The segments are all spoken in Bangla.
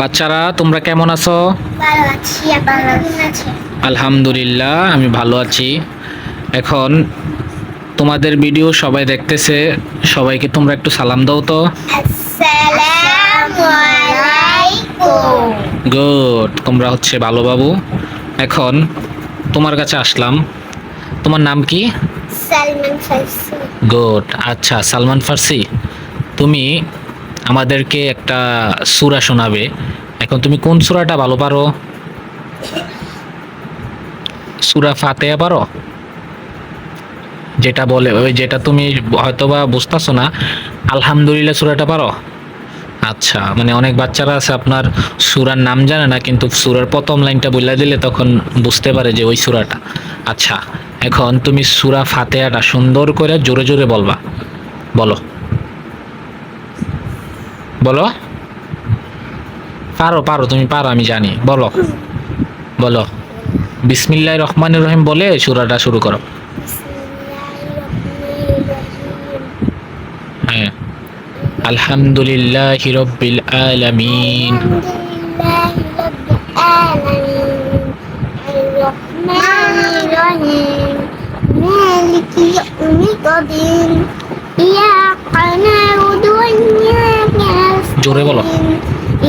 বাচ্চারা তোমরা কেমন আছো? আলহামদুলিল্লাহ আমি ভালো আছি। এখন তোমাদের ভিডিও সবাই দেখতেছে সবাইকে তোমরা একটু সালাম দাও তো। গুড তোমরা হচ্ছে ভালো বাবু। এখন তোমার কাছে আসলাম। তোমার নাম কি? গুড আচ্ছা সালমান ফার্সি। তুমি আমাদেরকে একটা সুরা শোনাবে। এখন তুমি কোন সুরাটা ভালো পারো? সুরা ফাতেহা পারো? যেটা বলে, ওই যেটা তুমি হয়তোবা বুঝতেছো না, আলহামদুলিল্লাহ সুরাটা পারো? আচ্ছা মানে অনেক বাচ্চারা আছে, আপনার সুরার নাম জানে না, কিন্তু সুরার প্রথম লাইনটা বলে দিলে তখন বুঝতে পারে যে ওই সুরাটা। আচ্ছা এখন তুমি সুরা ফাতেহাটা সুন্দর করে জোরে জোরে বলবা। বলো। বলো। পারো পারো, তুমি পারো, আমি জানি। বলো। বলো। বিসমিল্লাহ রহমান রহিম বলে সুরাটা শুরু করো। হ্যাঁ। আলহামদুলিল্লাহ রব্বিল আলামিন। মালিকি ইয়া কানা জোরে বলো।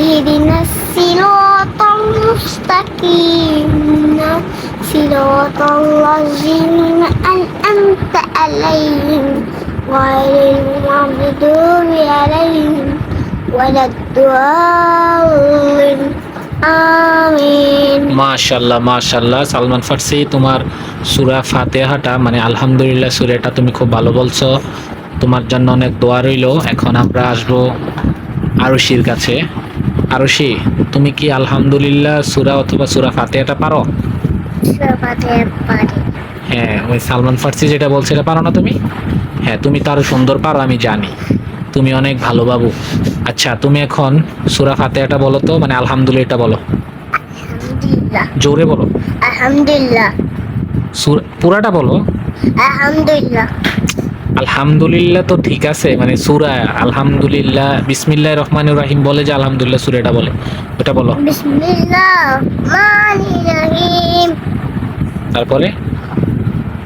ইহদিনাস সিরাতাল মুস্তাকিম সিরাতাল লাযিনা আনআমতা আলাইহিম গায়রিল মাগদুবি আলাইহিম ওয়ালাদ-দাল্লিন আমিন। সালমান ফার্সি তোমার সূরা ফাতেহাটা মানে আলহামদুলিল্লাহ সূরাটা তুমি খুব ভালো বলছো। তোমার জন্য অনেক দোয়া রইল। এখন আমরা আসব আরশির কাছে। আরশি তুমি কি আলহামদুলিল্লাহ সুরা অথবা সুরা ফাতেহাটা পারো? হ্যাঁ ওই সালমান ফার্সি যেটা বলছে এটা পারো না তুমি? হ্যাঁ তুমি তো আরও সুন্দর পারো আমি জানি। তুমি অনেক ভালো বাবু। আচ্ছা তুমি এখন সুরা ফাতেহাটা বলো তো মানে আলহামদুলিল্লাহটা বলো। জোরে বলো। আলহামদুলিল্লাহ। সুরা- পুরাটা বলো। আলহামদুলিল্লাহ। আলহামদুলিল্লাহ তো ঠিক আছে মানে সুরা আলহামদুলিল্লাহ বিসমিল্লাহ রহমান রাহিম বলে যে আলহামদুলিল্লাহ সুরাটা বলে। ওটা বলো। তারপরে?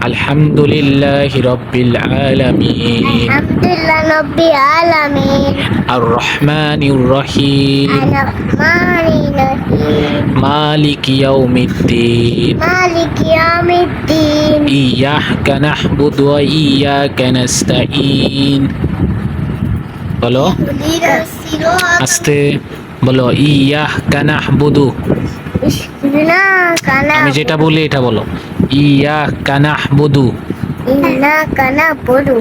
আলহামদুলিল্লাহ রব্বিল আলামিন। আলহামদুলিল্লাহ নব্বি আলামিন। আর রহমানির রহিম। রহমানির রহিম মালিক ইয়াউমিদ্দিন। মালিক ইয়াউমিদ্দিন। ইয়াহকা নাহবুদু ওয়া ইয়াকা নাস্তাঈন। বলো। আস্তে। বলো ইয়াহকা নাহবুদু না কানা আমি যেটা বলি এটা বলো। ইয়া কানাহ বধু ইন্না কানা বড়ু